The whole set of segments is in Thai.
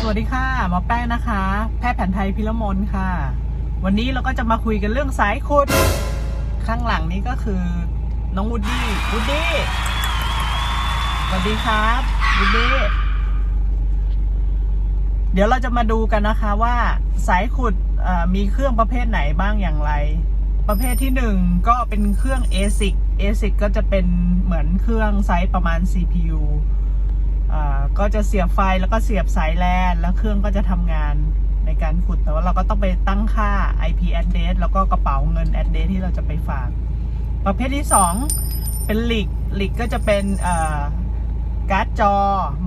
สวัสดีค่ะหมอแป้งนะคะ แพทย์แผนไทยพิรมนค่ะ วันนี้เราก็จะมาคุยกันเรื่องสายขุด ข้างหลังนี้ก็คือน้องวูดดี้วูดดี้สวัสดีครับวูดดี้เดี๋ยวเราจะมาดูกันนะคะว่าสายขุดมีเครื่องประเภทไหนบ้างอย่างไร ประเภทที่หนึ่งก็เป็นเครื่อง ASIC ASIC ก็จะเป็นเหมือนเครื่องไซส์ประมาณ CPU ก็จะเสียบไฟแล้วก็เสียบสายแลนแล้วเครื่องก็จะทำงานในการขุดแต่ว่าเราก็ต้องไปตั้งค่า IP address แล้วก็กระเป๋าเงิน address ที่เราจะไปฝาก ประเภทที่ 2 เป็นหลิกหลิกก็จะเป็นการ์ดจอ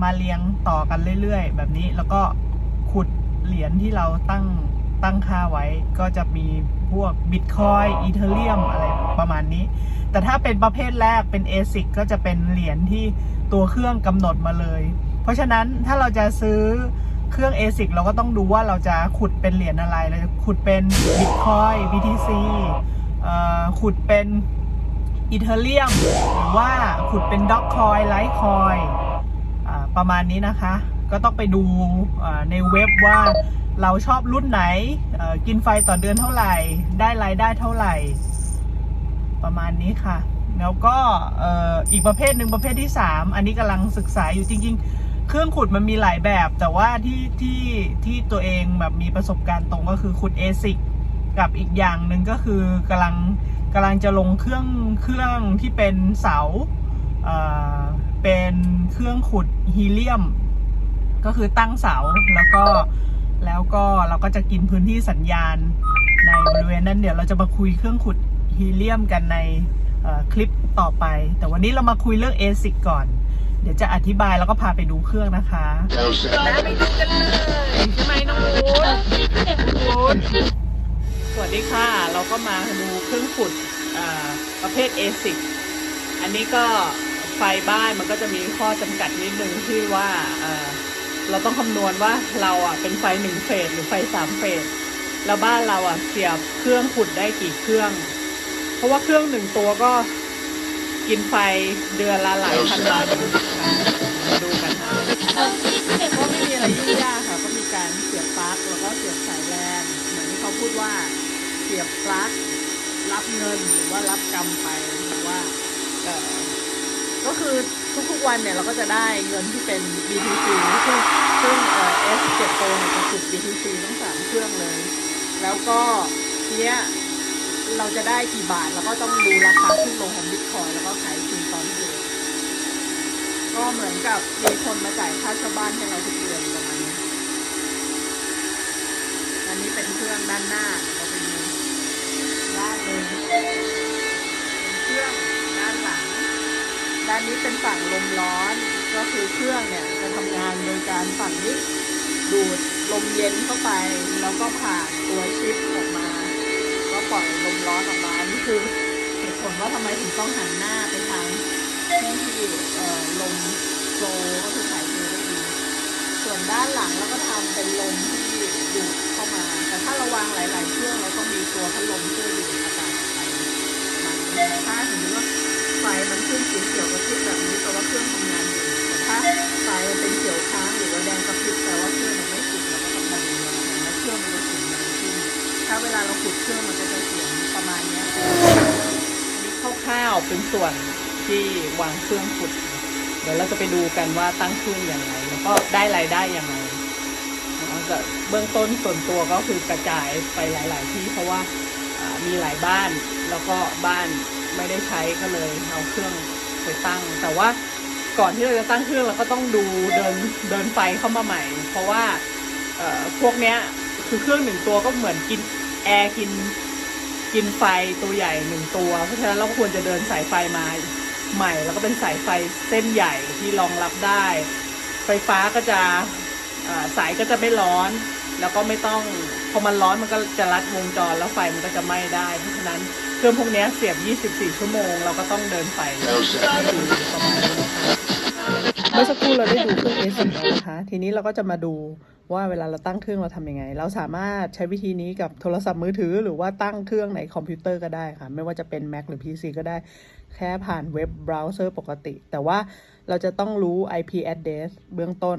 มาเรียงต่อกันเรื่อยๆ แบบนี้แล้วก็ขุดเหรียญที่เราตั้งตั้งค่าไว้ก็จะมี พวกบิตคอยอีเทเรียมอะไรประมาณนี้ แต่ถ้าเป็นประเภทแรกเป็น ASIC ก็จะเป็นเหรียญที่ตัวเครื่องกำหนดมาเลย เพราะฉะนั้นถ้าเราจะซื้อเครื่อง ASIC เราก็ต้องดูว่าเราจะขุดเป็นเหรียญอะไร เราจะขุดเป็น Bitcoin BTC ขุดเป็นอีเทเรียมหรือว่าขุดเป็นด็อกคอยไลท์คอยประมาณนี้นะคะ ก็ต้องไปดูในเว็บว่าเราชอบรุ่นไหน กินไฟต่อเดือนเท่าไหร่ ได้รายได้เท่าไหร่ ประมาณนี้ค่ะ แล้วก็อีกประเภทหนึ่งประเภทที่ 3 อันนี้กำลังศึกษาอยู่จริง ๆ เครื่องขุดมันมีหลายแบบ แต่ว่าที่ที่ที่ตัวเองแบบมีประสบการณ์ตรงก็คือขุด ASIC กับอีกอย่างหนึ่งก็คือกำลังกำลังจะลงเครื่องเครื่องที่เป็นเสาเเป็นเครื่องขุดฮีเลียม ก็คือตั้งเสาแล้วก็ แล้วก็เราก็จะกินพื้นที่สัญญาณในบริเวณนั้นเดี๋ยวเราจะมาคุยเครื่องขุดฮีเลียมกันในคลิปต่อไป แต่วันนี้เรามาคุยเรื่อง ASIC ก่อน เดี๋ยวจะอธิบายแล้วก็พาไปดูเครื่องนะคะไปดูกันเลยใช่ไหมน้องวูดวูดสวัสดีค่ะ เราก็มาดูเครื่องขุดประเภท ASIC อันนี้ก็ไฟบ้านมันก็จะมีข้อจำกัดนิดนึงที่ว่า เราต้องคำนวณว่าเราอะเป็นไฟหนึ่งเฟสหรือไฟสามเฟสแล้วบ้านเราอะเสียบเครื่องขุดได้กี่เครื่อง เพราะว่าเครื่องหนึ่งตัวก็กินไฟเดือนละหลายพันบาทดูกันก็ไม่มีอะไรยุ่งยากค่ะ ก็มีการเสียบปลั๊กแล้วก็เสียบสายแลนเหมือนที่เขาพูดว่าเสียบปลั๊กรับเงินหรือว่ารับกรรมไปหรือว่าก็คือทุกๆวันเนี่ยเราก็จะได้เงินที่เป็น BTC ซึ่ง ซึ่งเอ่อ S7 Pro เนี่ยจะขุด BTC ทั้งสามเครื่องเลย แล้วก็ทีเนี้ยเราจะได้กี่บาทเราก็ต้องดูราคาขึ้นลงของบิตคอยแล้วก็ขายคืนตอนที่ก็เหมือนกับมีคนมาจ่ายค่าเช่าบ้านให้เราทุกเดือนประมาณนี้ อันนี้เป็นเครื่องด้านหน้าเราไปดูด้านหนึ่งเป็นเครื่องด้านหลัง ด้านนี้เป็นฝั่งลมร้อน ก็คือเครื่องเนี่ย ทำงานโดยการฝั่งนี้ดูดลมเย็นเข้าไป แล้วก็ผ่านตัวชิปออกมา ก็ปล่อยลมร้อนออกมา นี่คือเหตุผลว่าทำไมถึงต้องหันหน้าไปทางที่ที่ลมโฟลก็คือถ่ายเทได้ดี ส่วนด้านหลังเราก็ทำเป็นลมที่ดูดเข้ามา แต่ถ้าเราวางหลาย ๆ เครื่องเราต้องมีตัวพัดลมช่วยดูดอากาศไปมันถ้าสมมติว่าไฟมันขึ้นสีเขียวกระพริบแบบนี้แปลว่าเครื่องทำงาน คร่าวๆเป็นส่วนที่วางเครื่องขุด เดี๋ยวเราจะไปดูกันว่าตั้งเครื่องอย่างไรแล้วก็ได้รายได้อย่างไรเบื้องต้นส่วนตัวก็คือกระจายไปหลาย ๆ ที่เพราะว่ามีหลายบ้านแล้วก็บ้านไม่ได้ใช้ก็เลยเอาเครื่องไปตั้ง แต่ว่าก่อนที่เราจะตั้งเครื่องเราก็ต้องดูเดินเดินไฟเข้ามาใหม่ เพราะว่าพวกเนี้ยคือเครื่องหนึ่งตัวก็เหมือนกินแอร์กิน กินไฟตัวใหญ่หนึ่งตัว เพราะฉะนั้นเราควรจะเดินสายไฟมาใหม่ แล้วก็เป็นสายไฟเส้นใหญ่ที่รองรับได้ ไฟฟ้าก็จะสายก็จะไม่ร้อน แล้วก็ไม่ต้องพอมันร้อนมันก็จะรัดวงจรแล้วไฟมันก็จะไหม้ได้ เพราะฉะนั้นเครื่องพวกนี้เสียบ 24 ชั่วโมง เราก็ต้องเดินไฟ เมื่อสักครู่เราได้ดูเครื่อง AC แล้วนะคะ ทีนี้เราก็จะมาดูว่าเวลาเราตั้งเครื่องเราทำยังไง เราสามารถใช้วิธีนี้กับโทรศัพท์มือถือ หรือว่าตั้งเครื่องในคอมพิวเตอร์ก็ได้ค่ะ ไม่ว่าจะเป็น Mac หรือ PC ก็ได้ แค่ผ่านเว็บเบราว์เซอร์ปกติ แต่ว่าเราจะต้องรู้ IP address เบื้องต้น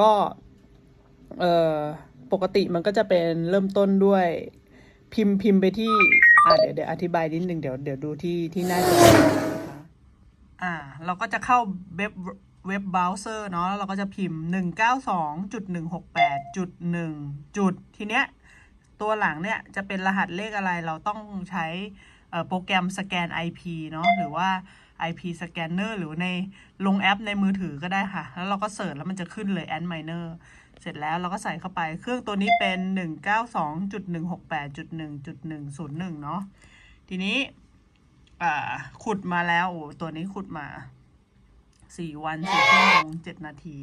ก็เอ่อปกติมันก็จะเป็นเริ่มต้นด้วยพิมพ์พิมพ์ไปที่อ่าเดี๋ยวเดี๋ยวอธิบายนิดนึงเดี๋ยวเดี๋ยวดูที่ที่หน้าจอนะคะอ่า เราก็จะเข้าเว็บ เว็บเบราว์เซอร์เนาะแล้วเราก็จะพิมพ์ 192.168.1จุดทีเนี้ยตัวหลังเนี่ยจะเป็นรหัสเลขอะไรเราต้องใช้โปรแกรมสแกน IP เนาะหรือว่า IP scanner หรือในลงแอปในมือถือก็ได้ค่ะ แล้วเราก็เสิร์ชแล้วมันจะขึ้นเลย and minor เสร็จแล้วเราก็ใส่เข้าไป เครื่องตัวนี้เป็น 192.168.1.101 เนาะ ทีนี้ขุดมาแล้ว โอ้ตัวนี้ขุดมา 4วัน4ชั่วโมง7นาที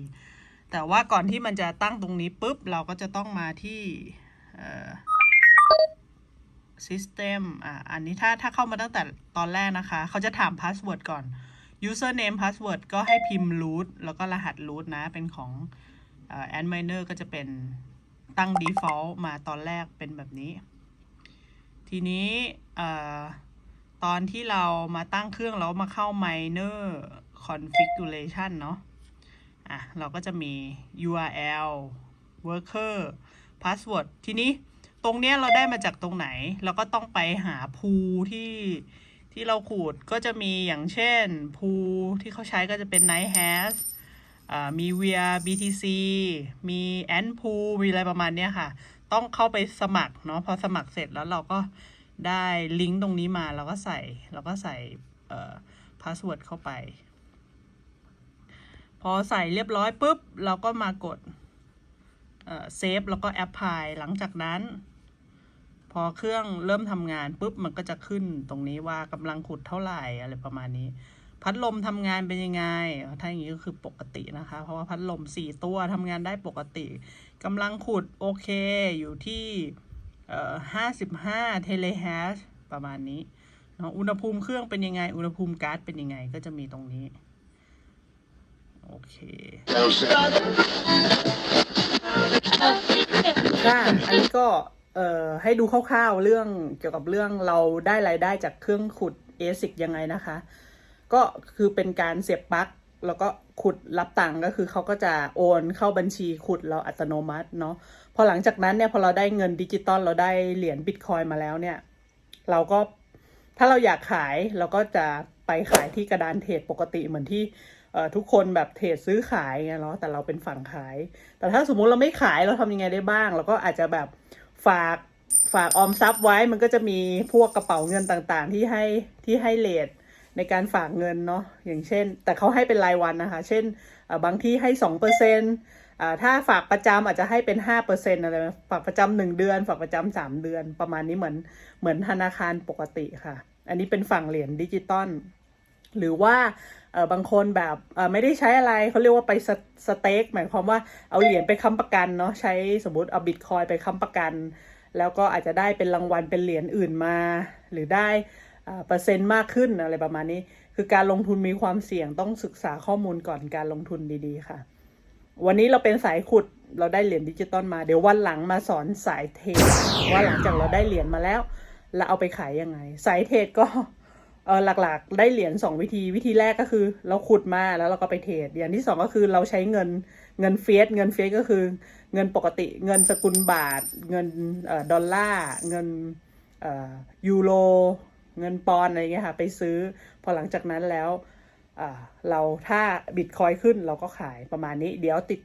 แต่ว่าก่อนที่มันจะตั้งตรงนี้ปุ๊บ เราก็จะต้องมาที่เอ่อ system อะ อันนี้ถ้าถ้าเข้ามาตั้งแต่ตอนแรกนะคะ เขาจะถาม password ก่อน username password ก็ให้พิมพ์ root แล้วก็รหัส root นะ เป็นของเอ่อ adminer ก็จะเป็นตั้ง default มาตอนแรกเป็นแบบนี้ ทีนี้เอ่อตอนที่เรามาตั้งเครื่องแล้วมาเข้า miner configuration เนาะอะ เราก็จะมี URL worker password ทีนี้ตรงเนี้ยเราได้มาจากตรงไหน เราก็ต้องไปหาพูที่ที่เราขูดก็จะมีอย่างเช่นพูที่เขาใช้ก็จะเป็น Night Hash มี VR BTC มี Ant Pool มีอะไรประมาณเนี้ยค่ะ ต้องเข้าไปสมัครเนาะพอสมัครเสร็จแล้วเราก็ได้ลิงก์ตรงนี้มาเราก็ใส่เราก็ใส่เอ่อพาสเวิร์ดเข้าไป พอใส่เรียบร้อยปุ๊บ เราก็มากดเซฟแล้วก็แอปพลายหลังจากนั้น พอเครื่องเริ่มทำงานปุ๊บ มันก็จะขึ้นตรงนี้ว่ากำลังขุดเท่าไหร่อะไรประมาณนี้ พัดลมทำงานเป็นยังไง ถ้าอย่างนี้ก็คือปกตินะคะ เพราะว่าพัดลมสี่ตัวทำงานได้ปกติกำลังขุดโอเคอยู่ที่ห้าสิบห้าเทเลแฮชประมาณนี้ อุณหภูมิเครื่องเป็นยังไง อุณหภูมิก๊าซเป็นยังไง ก็จะมีตรงนี้ โอเคอันนี้ก็เอ่อให้ดูคร่าวๆเรื่องเกี่ยวกับเรื่องเราได้รายได้จากเครื่องขุด ASIC ยังไงนะคะ ก็คือเป็นการเสียบปลั๊กแล้วก็ขุดรับตังค์ก็คือเขาก็จะโอนเข้าบัญชีขุดเราอัตโนมัติเนาะพอหลังจากนั้นเนี่ยพอเราได้เงินดิจิตอลเราได้เหรียญบิตคอยมาแล้วเนี่ย เราก็ถ้าเราอยากขายเราก็จะไปขายที่กระดานเทรดปกติเหมือนที่ ทุกคนแบบเทรดซื้อขายไงเนาะแต่เราเป็นฝั่งขาย แต่ถ้าสมมุติเราไม่ขายเราทำยังไงได้บ้าง เราก็อาจจะแบบฝากฝากออมทรัพย์ไว้มันก็จะมีพวกกระเป๋าเงินต่างๆ ที่ให้ที่ให้เลทในการฝากเงินเนาะอย่างเช่น แต่เขาให้เป็นรายวันนะคะ เช่นเออบางที่ให้สองเปอร์เซ็นต์ถ้าฝากประจำอาจจะให้เป็นห้าเปอร์เซ็นต์อะไรฝากประจำหนึ่งเดือน ฝากประจำสามเดือน ประมาณนี้เหมือนเหมือนธนาคารปกติค่ะ อันนี้เป็นฝั่งเหรียญดิจิตอล หรือว่าเออบางคนแบบเออไม่ได้ใช้อะไรเขาเรียกว่าไปสสเต็กหมายความว่าเอาเหรียญไปค้ำประกันเนาะใช้สมมติเอาบิตคอยไปค้ำประกัน แล้วก็อาจจะได้เป็นรางวัลเป็นเหรียญอื่นมา หรือได้เปอร์เซ็นต์มากขึ้นอะไรประมาณนี้ คือการลงทุนมีความเสี่ยงต้องศึกษาข้อมูลก่อนการลงทุนดีๆค่ะ วันนี้เราเป็นสายขุดเราได้เหรียญดิจิตอลมาเดี๋ยววันหลังมาสอนสายเทรดว่าหลังจากเราได้เหรียญมาแล้วเราเอาไปขายยังไง สายเทรดก็ เออหลักๆ ได้เหรียญสองวิธีวิธีแรกก็คือ เราขุดมาแล้วเราก็ไปเทรดอย่างที่สองก็คือเราใช้เงินเงินเฟียสเงินเฟียสก็คือ เงินปกติเงินสกุลบาท เงินอดอลลาร์เงินยูโรเงินปอนอะไรเงี้ยค่ะไปซื้อพอหลังจากนั้นแล้วเราถ้าบิตคอยขึ้นเราก็ขายประมาณนี้เดี๋ยวติด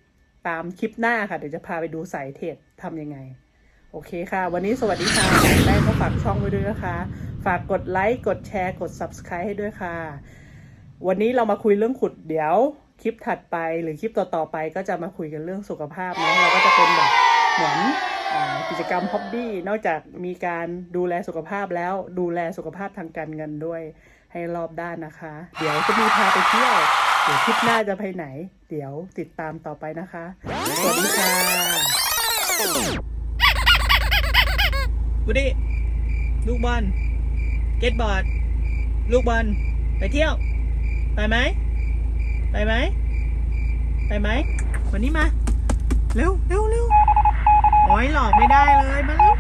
ตามคลิปหน้าค่ะ เดี๋ยวจะพาไปดูสายเทรดทำยังไง โอเคค่ะ วันนี้สวัสดีค่ะได้ก็ฝากช่องไว้ด้วยนะคะ ฝากกดไลค์กดแชร์กด Subscribe ให้ด้วยค่ะ วันนี้เรามาคุยเรื่องขุดเดี๋ยวคลิปถัดไปหรือคลิปต่อๆไปก็จะมาคุยกันเรื่องสุขภาพเนาะเราก็จะเป็นแบบเหมือนกิจกรรมฮ็อบบี้นอกจากมีการดูแลสุขภาพแล้วดูแลสุขภาพทางการเงินด้วยให้รอบด้านนะคะ เดี๋ยวจะมีพาไปเที่ยวเดี๋ยวคลิปหน้าจะไปไหน เดี๋ยวติดตามต่อไปนะคะ สวัสดีค่ะบุดีลูกบอล เก็ตบอร์ด ลูกบอล ไปเที่ยว ไปไหม ไปไหม ไปไหม วันนี้มา เร็วเร็วเร็วโอ้ยหลอกไม่ได้เลย มาเร็ว